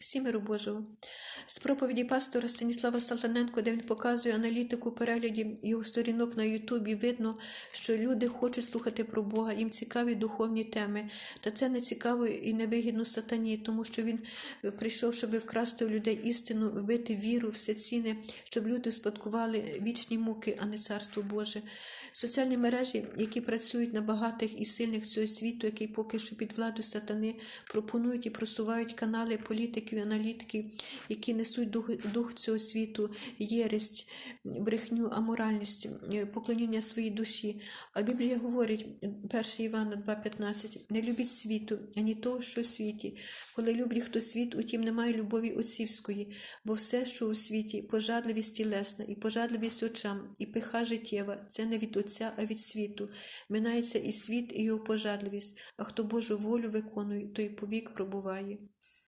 Всі миру Божого. З проповіді пастора Станіслава Салтаненко, де він показує аналітику переглядів його сторінок на Ютубі, видно, що люди хочуть слухати про Бога, їм цікаві духовні теми. Та це не цікаво і не вигідно сатані, тому що він прийшов, щоб вкрасти у людей істину, вбити віру, все ціне, щоб люди спадкували вічні муки, а не царство Боже. Соціальні мережі, які працюють на багатих і сильних цього світу, який поки що під владою сатани, пропонують і просувають канали політиків аналітиків, які несуть дух, дух цього світу, єрість, брехню, аморальність, е, поклоніння своїй душі. А Біблія говорить, 1 Івана 2,15, не любіть світу, ані того, що у світі. Коли люблять хто світ, утім немає любові отцівської, бо все, що у світі, пожадливість тілесна, і пожадливість очам, і пиха життєва, це не від Отця, а від світу. Минається і світ, і його пожадливість, а хто Божу волю виконує, той повік пробуває.